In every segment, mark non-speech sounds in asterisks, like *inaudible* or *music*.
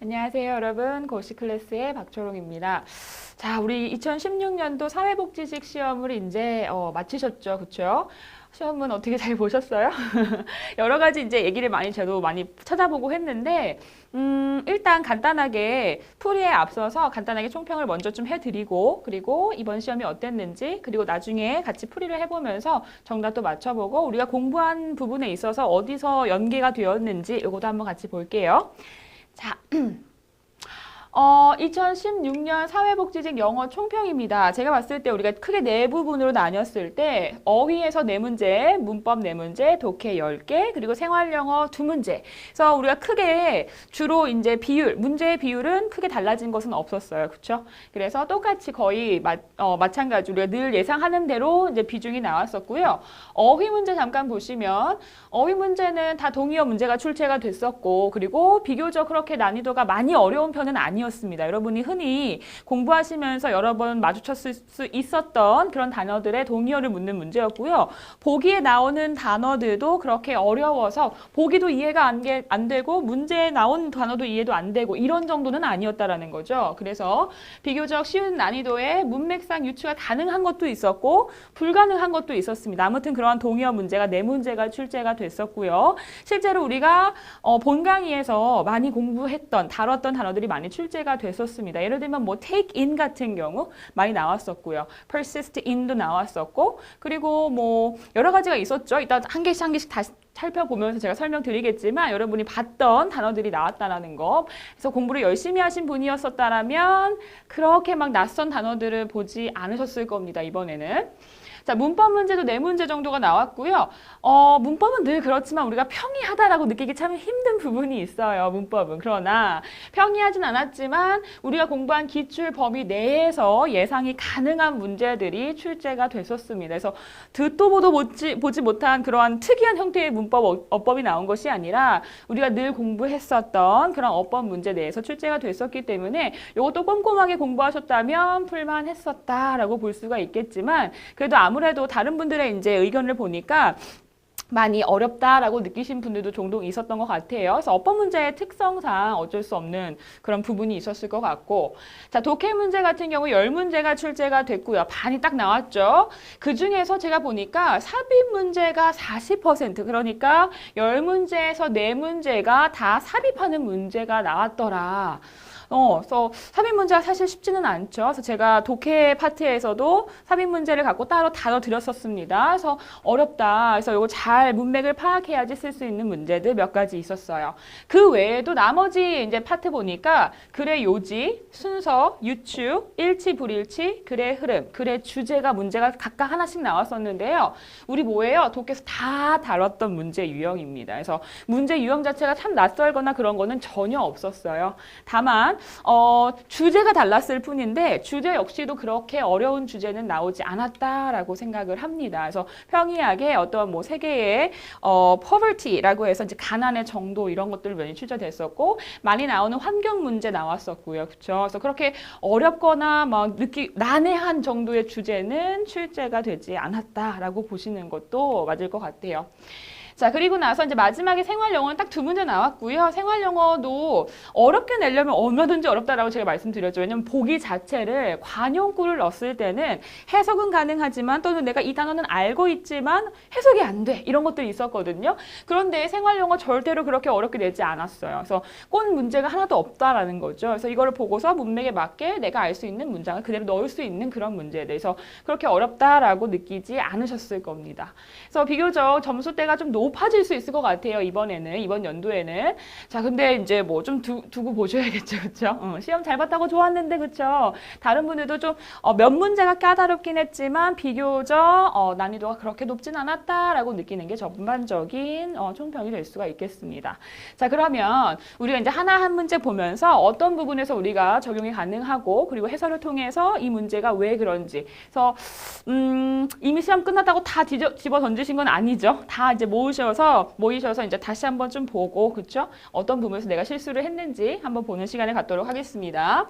안녕하세요, 여러분. 고시 클래스의 박초롱입니다. 자, 우리 2016년도 사회복지직 시험을 이제 어, 마치셨죠, 그렇죠? 시험은 어떻게 잘 보셨어요? *laughs* 여러 가지 이제 얘기를 많이 저도 많이 찾아보고 했는데, 음, 일단 간단하게 풀이에 앞서서 간단하게 총평을 먼저 좀 해드리고, 그리고 이번 시험이 어땠는지, 그리고 나중에 같이 풀이를 해보면서 정답도 맞춰보고, 우리가 공부한 부분에 있어서 어디서 연계가 되었는지 이것도 한번 같이 볼게요. 자, *clears throat* 어, 2016년 사회복지직 영어 총평입니다. 제가 봤을 때 우리가 크게 네 부분으로 나뉘었을 때 어휘에서 네 문제, 문법 네 문제, 독해 10개, 그리고 생활영어 두 문제. 그래서 우리가 크게 주로 이제 비율, 문제의 비율은 크게 달라진 것은 없었어요. 그렇죠? 그래서 똑같이 거의 마, 어, 마찬가지 우리가 늘 예상하는 대로 이제 비중이 나왔었고요. 어휘 문제 잠깐 보시면 어휘 문제는 다 동의어 문제가 출제가 됐었고 그리고 비교적 그렇게 난이도가 많이 어려운 편은 아니었 습니다. 여러분이 흔히 공부하시면서 여러 번 마주쳤을 수 있었던 그런 단어들의 동의어를 묻는 문제였고요. 보기에 나오는 단어들도 그렇게 어려워서 보기도 이해가 안, 게- 안 되고 문제에 나온 단어도 이해도 안 되고 이런 정도는 아니었다라는 거죠. 그래서 비교적 쉬운 난이도의 문맥상 유추가 가능한 것도 있었고 불가능한 것도 있었습니다. 아무튼 그러한 동의어 문제가 네 문제가 출제가 됐었고요. 실제로 우리가 어, 본 강의에서 많이 공부했던 다뤘던 단어들이 많이 출 제가 됐었습니다. 예를 들면 뭐 take in 같은 경우 많이 나왔었고요. persist in도 나왔었고 그리고 뭐 여러 가지가 있었죠. 이따 한 개씩 한 개씩 다시 살펴보면서 제가 설명드리겠지만 여러분이 봤던 단어들이 나왔다라는 거. 그래서 공부를 열심히 하신 분이었었다라면 그렇게 막 낯선 단어들을 보지 않으셨을 겁니다. 이번에는. 자, 문법 문제도 네 문제 정도가 나왔고요. 어, 문법은 늘 그렇지만 우리가 평이하다라고 느끼기 참 힘든 부분이 있어요. 문법은. 그러나 평이하진 않았지만 우리가 공부한 기출 범위 내에서 예상이 가능한 문제들이 출제가 됐었습니다. 그래서 듣도 보도 보지, 보지 못한 그러한 특이한 형태의 문법 어- 어법이 나온 것이 아니라 우리가 늘 공부했었던 그런 어법 문제 내에서 출제가 됐었기 때문에 이것도 꼼꼼하게 공부하셨다면 풀만 했었다라고 볼 수가 있겠지만 그래도 아무 래도 다른 분들의 이제 의견을 보니까 많이 어렵다라고 느끼신 분들도 종종 있었던 것 같아요. 그래서 어법 문제의 특성상 어쩔 수 없는 그런 부분이 있었을 것 같고, 자, 독해 문제 같은 경우 열 문제가 출제가 됐고요. 반이 딱 나왔죠. 그 중에서 제가 보니까 삽입 문제가 40%, 그러니까 열 문제에서 네 문제가 다 삽입하는 문제가 나왔더라. 어, 그래서 삽입 문제가 사실 쉽지는 않죠. 그래서 제가 독해 파트에서도 삽입 문제를 갖고 따로 다뤄 드렸었습니다. 그래서 어렵다. 그래서 이거 잘 문맥을 파악해야지 쓸 수 있는 문제들 몇 가지 있었어요. 그 외에도 나머지 이제 파트 보니까 글의 요지, 순서, 유추, 일치, 불일치, 글의 흐름, 글의 주제가 문제가 각각 하나씩 나왔었는데요. 우리 뭐예요? 독해에서 다 다뤘던 문제 유형입니다. 그래서 문제 유형 자체가 참 낯설거나 그런 거는 전혀 없었어요. 다만 어, 주제가 달랐을 뿐인데 주제 역시도 그렇게 어려운 주제는 나오지 않았다라고 생각을 합니다. 그래서 평이하게 어떤 뭐 세계의 어, poverty라고 해서 이제 가난의 정도 이런 것들 많이 출제됐었고 많이 나오는 환경 문제 나왔었고요. 그렇죠? 그래서 그렇게 어렵거나 막 느끼 난해한 정도의 주제는 출제가 되지 않았다라고 보시는 것도 맞을 것 같아요. 자, 그리고 나서 이제 마지막에 생활 영어는 딱 두 문제 나왔고요. 생활 영어도 어렵게 내려면 얼마든지 어렵다라고 제가 말씀드렸죠. 왜냐면 보기 자체를 관용구를 넣었을 때는 해석은 가능하지만 또는 내가 이 단어는 알고 있지만 해석이 안 돼. 이런 것들이 있었거든요. 그런데 생활 영어 절대로 그렇게 어렵게 내지 않았어요. 그래서 꼰 문제가 하나도 없다라는 거죠. 그래서 이거를 보고서 문맥에 맞게 내가 알 수 있는 문장을 그대로 넣을 수 있는 그런 문제에 대해서 그렇게 어렵다라고 느끼지 않으셨을 겁니다. 그래서 비교적 점수대가 좀 높 아질 수 있을 것 같아요. 이번에는 이번 연도에는 자 근데 이제 뭐 좀 두고 보셔야겠죠, *laughs* 그렇죠? 시험 잘 봤다고 좋았는데 그렇죠? 다른 분들도 좀 어, 몇 문제가 까다롭긴 했지만 비교적 어, 난이도가 그렇게 높진 않았다라고 느끼는 게 전반적인 어, 총평이 될 수가 있겠습니다. 자 그러면 우리가 이제 하나 한 문제 보면서 어떤 부분에서 우리가 적용이 가능하고 그리고 해설을 통해서 이 문제가 왜 그런지 그래서 음, 이미 시험 끝났다고 다 뒤져, 집어 던지신 건 아니죠. 다 이제 모으 셔서 모이셔서 이제 다시 한번 좀 보고 그렇죠? 어떤 부분에서 내가 실수를 했는지 한번 보는 시간을 갖도록 하겠습니다.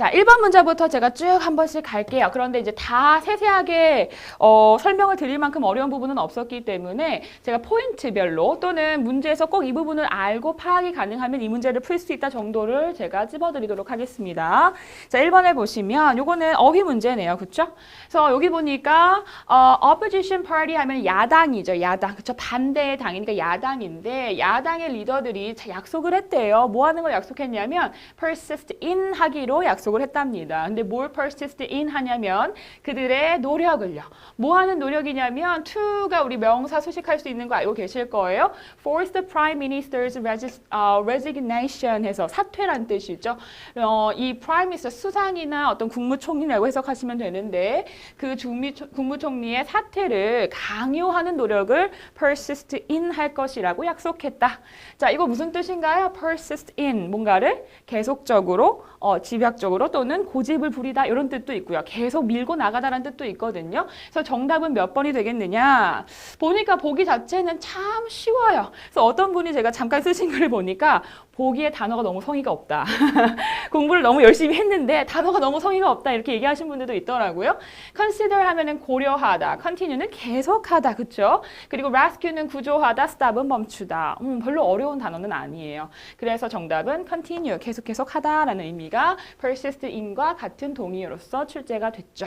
자, 1번 문제부터 제가 쭉 한 번씩 갈게요. 그런데 이제 다 세세하게 어, 설명을 드릴 만큼 어려운 부분은 없었기 때문에 제가 포인트별로 또는 문제에서 꼭 이 부분을 알고 파악이 가능하면 이 문제를 풀 수 있다 정도를 제가 찝어드리도록 하겠습니다. 자, 1번에 보시면 요거는 어휘 문제네요. 그쵸? 그래서 여기 보니까 어, opposition party 하면 야당이죠. 야당. 그쵸? 반대의 당이니까 야당인데 야당의 리더들이 자, 약속을 했대요. 뭐 하는 걸 약속했냐면 persist in 하기로 약속 을 했답니다. 근데 뭘 persist in 하냐면 그들의 노력을요. 뭐 하는 노력이냐면 to가 우리 명사 수식할 수 있는 거 알고 계실 거예요. force the prime minister's 어, resignation 해서 사퇴란 뜻이죠. 어, 이 prime minister 수상이나 어떤 국무총리라고 해석하시면 되는데 그 중미, 국무총리의 사퇴를 강요하는 노력을 persist in 할 것이라고 약속했다. 자, 이거 무슨 뜻인가요? persist in 뭔가를 계속적으로 어, 집약적으로 또는 고집을 부리다 이런 뜻도 있고요. 계속 밀고 나가다라는 뜻도 있거든요. 그래서 정답은 몇 번이 되겠느냐? 보니까 보기 자체는 참 쉬워요. 그래서 어떤 분이 제가 잠깐 쓰신 글을 보니까 보기에 단어가 너무 성의가 없다. *laughs* 공부를 너무 열심히 했는데 단어가 너무 성의가 없다 이렇게 얘기하신 분들도 있더라고요. consider 하면은 고려하다, continue는 계속하다, 그렇죠? 그리고 rescue는 구조하다, stop은 멈추다. 음, 별로 어려운 단어는 아니에요. 그래서 정답은 continue, 계속 계속 하다라는 의미가 persist in과 같은 동의어로서 출제가 됐죠.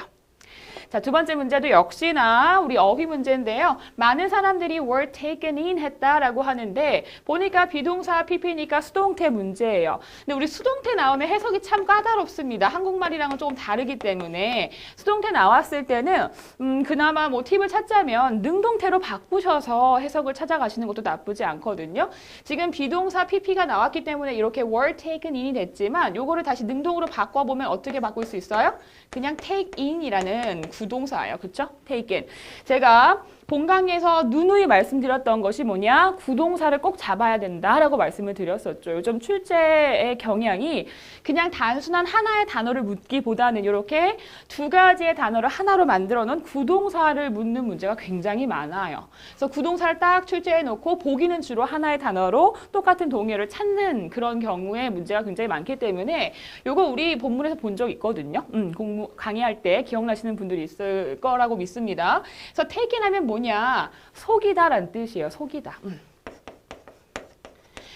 자, 두 번째 문제도 역시나 우리 어휘 문제인데요. 많은 사람들이 were taken in 했다라고 하는데 보니까 비동사 PP니까 수동태 문제예요. 근데 우리 수동태 나오면 해석이 참 까다롭습니다. 한국말이랑은 조금 다르기 때문에 수동태 나왔을 때는 음, 그나마 뭐 팁을 찾자면 능동태로 바꾸셔서 해석을 찾아가시는 것도 나쁘지 않거든요. 지금 비동사 PP가 나왔기 때문에 이렇게 were taken in이 됐지만 요거를 다시 능동으로 바꿔보면 어떻게 바꿀 수 있어요? 그냥 take in이라는 구동사예요. 그쵸? take in. 제가 본강에서 누누이 말씀드렸던 것이 뭐냐? 구동사를 꼭 잡아야 된다라고 말씀을 드렸었죠. 요즘 출제의 경향이 그냥 단순한 하나의 단어를 묻기보다는 이렇게 두 가지의 단어를 하나로 만들어 놓은 구동사를 묻는 문제가 굉장히 많아요. 그래서 구동사를 딱 출제해 놓고 보기는 주로 하나의 단어로 똑같은 동의어를 찾는 그런 경우에 문제가 굉장히 많기 때문에 요거 우리 본문에서 본 적 있거든요. 음, 공부 강의할 때 기억나시는 분들이 있을 거라고 믿습니다. 그래서 하면 뭐냐? 속이다라는 뜻이에요. 속이다. 음.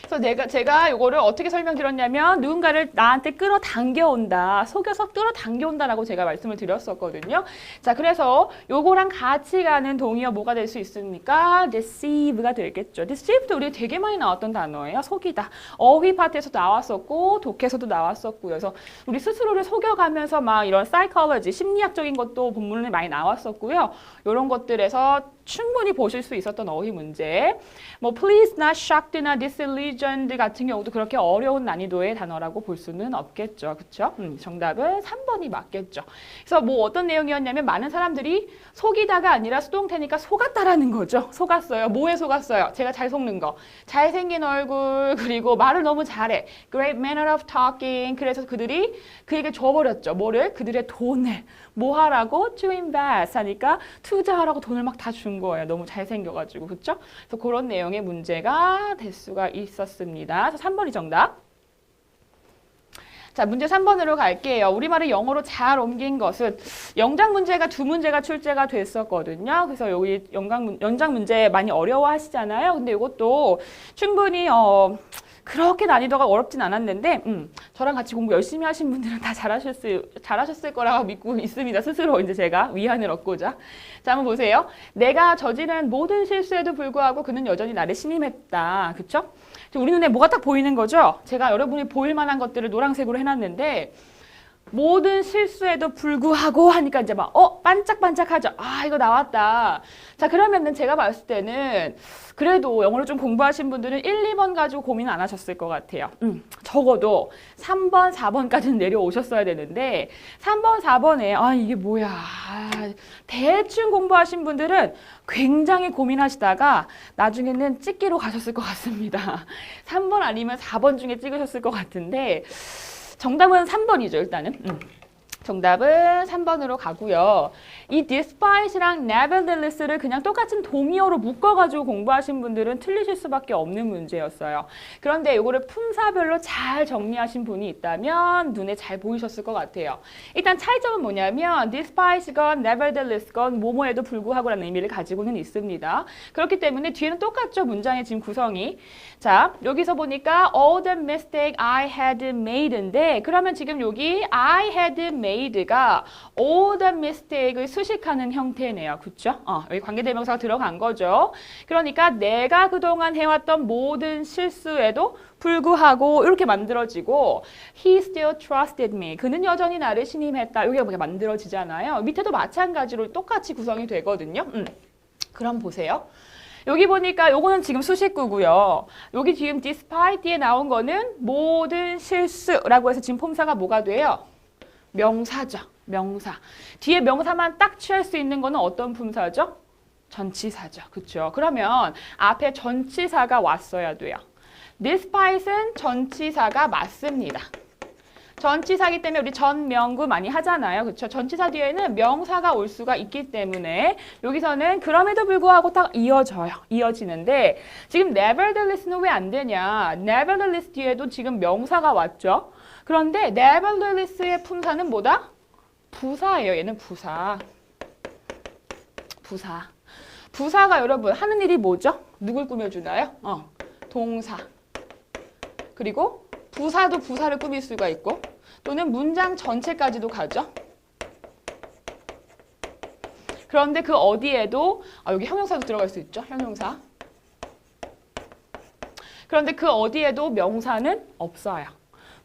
그래서 내가 제가 이거를 어떻게 설명드렸냐면 누군가를 나한테 끌어당겨 온다, 속여서 끌어당겨 온다라고 제가 말씀을 드렸었거든요. 자, 그래서 요거랑 같이 가는 동의어 뭐가 될 수 있습니까? deceive가 되겠죠. deceive도 우리 되게 많이 나왔던 단어예요. 속이다. 어휘 파트에서 나왔었고 독해에서도 나왔었고요. 그래서 우리 스스로를 속여가면서 막 이런 사이콜로지, 심리학적인 것도 본문에 많이 나왔었고요. 이런 것들에서 충분히 보실 수 있었던 어휘 문제. 뭐 please not shocked나 disillusioned 같은 경우도 그렇게 어려운 난이도의 단어라고 볼 수는 없겠죠. 그렇죠? 음, 정답은 3번이 맞겠죠. 그래서 뭐 어떤 내용이었냐면 많은 사람들이 속이다가 아니라 수동태니까 속았다라는 거죠. 속았어요. 뭐에 속았어요? 제가 잘 속는 거. 잘생긴 얼굴 *laughs* 그리고 말을 너무 잘해. Great manner of talking. 그래서 그들이 그에게 줘버렸죠. 뭐를? 그들의 돈을. 뭐 하라고? To invest 하니까 투자하라고 돈을 막 다 준 거예요. 너무 잘생겨가지고. 그쵸? 그래서 그런 내용의 문제가 될 수가 있었습니다. 그래서 3번이 정답. 자, 문제 3번으로 갈게요. 우리말을 영어로 잘 옮긴 것은 영장 문제가 두 문제가 출제가 됐었거든요. 그래서 여기 연장 문제 많이 어려워하시잖아요. 근데 이것도 충분히 어, 그렇게 난이도가 어렵진 않았는데 음, 저랑 같이 공부 열심히 하신 분들은 다 잘하셨을, 잘하셨을 거라고 믿고 있습니다. 스스로 이제 제가 위안을 얻고자. 자, 한번 보세요. 내가 저지른 모든 실수에도 불구하고 그는 여전히 나를 신임했다. 그쵸? 우리 눈에 뭐가 딱 보이는 거죠? 제가 여러분이 보일 만한 것들을 노란색으로 해놨는데 모든 실수에도 불구하고 하니까 이제 막, 어, 반짝반짝하죠. 아, 이거 나왔다. 자, 그러면은 제가 봤을 때는 그래도 영어를 좀 공부하신 분들은 1, 2번 가지고 고민 안 하셨을 것 같아요. 음, 적어도 3번, 4번까지는 *laughs* 내려오셨어야 되는데 3번, 4번에 아, 이게 뭐야. 아, 대충 공부하신 분들은 굉장히 고민하시다가 나중에는 찍기로 가셨을 것 같습니다. *laughs* 3번 아니면 4번 중에 찍으셨을 것 같은데 정답은 3번이죠, 일단은. 음. 정답은 3번으로 가고요. 이 despite랑 nevertheless를 그냥 똑같은 동의어로 묶어가지고 공부하신 분들은 틀리실 수밖에 없는 문제였어요. 그런데 이거를 품사별로 잘 정리하신 분이 있다면 눈에 잘 보이셨을 것 같아요. 일단 차이점은 뭐냐면 despite건 nevertheless건 뭐뭐에도 불구하고라는 의미를 가지고는 있습니다. 그렇기 때문에 뒤에는 똑같죠. 문장의 지금 구성이. 자, 여기서 보니까 all the mistake I had made인데 그러면 지금 여기 I had made 가 all the mistake을 수식하는 형태네요. 그쵸? 어, 여기 관계대명사가 들어간 거죠. 그러니까 내가 그동안 해왔던 모든 실수에도 불구하고 이렇게 만들어지고 he still trusted me. 그는 여전히 나를 신임했다. 이게 이렇게 만들어지잖아요. 밑에도 마찬가지로 똑같이 구성이 되거든요. 음. 그럼 보세요. 여기 보니까 요거는 지금 수식구고요. 여기 지금 despite 뒤에 나온 거는 모든 실수라고 해서 지금 폼사가 뭐가 돼요? 명사죠. 명사. 뒤에 명사만 딱 취할 수 있는 거는 어떤 품사죠? 전치사죠. 그렇죠? 그러면 앞에 전치사가 왔어야 돼요. despite은 전치사가 맞습니다. 전치사기 때문에 우리 전명구 많이 하잖아요. 그렇죠? 전치사 뒤에는 명사가 올 수가 있기 때문에 여기서는 그럼에도 불구하고 딱 이어져요. 이어지는데 지금 nevertheless는 왜 안 되냐? nevertheless 뒤에도 지금 명사가 왔죠. 그런데 nevertheless의 품사는 뭐다? 부사예요. 얘는 부사. 부사. 부사가 여러분 하는 일이 뭐죠? 누굴 꾸며주나요? 어, 동사. 그리고 부사도 부사를 꾸밀 수가 있고 또는 문장 전체까지도 가죠. 그런데 그 어디에도 아, 여기 형용사도 들어갈 수 있죠. 형용사. 그런데 그 어디에도 명사는 없어요.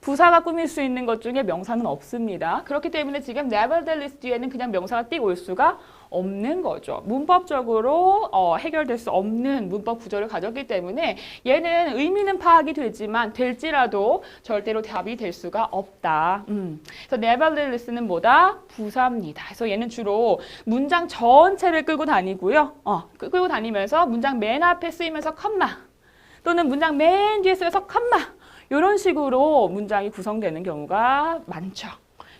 부사가 꾸밀 수 있는 것 중에 명사는 없습니다. 그렇기 때문에 지금 nevertheless 뒤에는 그냥 명사가 띄고 올 수가 없는 거죠. 문법적으로 어, 해결될 수 없는 문법 구조를 가졌기 때문에 얘는 의미는 파악이 되지만 될지라도 절대로 답이 될 수가 없다. 음. 그래서 nevertheless는 뭐다? 부사입니다. 그래서 얘는 주로 문장 전체를 끌고 다니고요. 어, 끌고 다니면서 문장 맨 앞에 쓰이면서 컴마 또는 문장 맨 뒤에 쓰여서 컴마 이런 식으로 문장이 구성되는 경우가 많죠.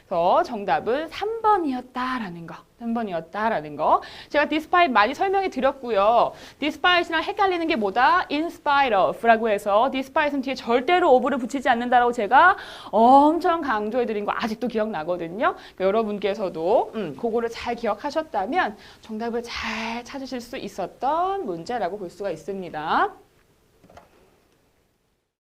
그래서 정답은 3번이었다라는 거. 3번이었다라는 거. 제가 despite 많이 설명해 드렸고요. despite랑 헷갈리는 게 뭐다? in spite of라고 해서 despite는 뒤에 절대로 of를 붙이지 않는다라고 제가 엄청 강조해 드린 거 아직도 기억나거든요. 그러니까 여러분께서도 음, 그거를 잘 기억하셨다면 정답을 잘 찾으실 수 있었던 문제라고 볼 수가 있습니다.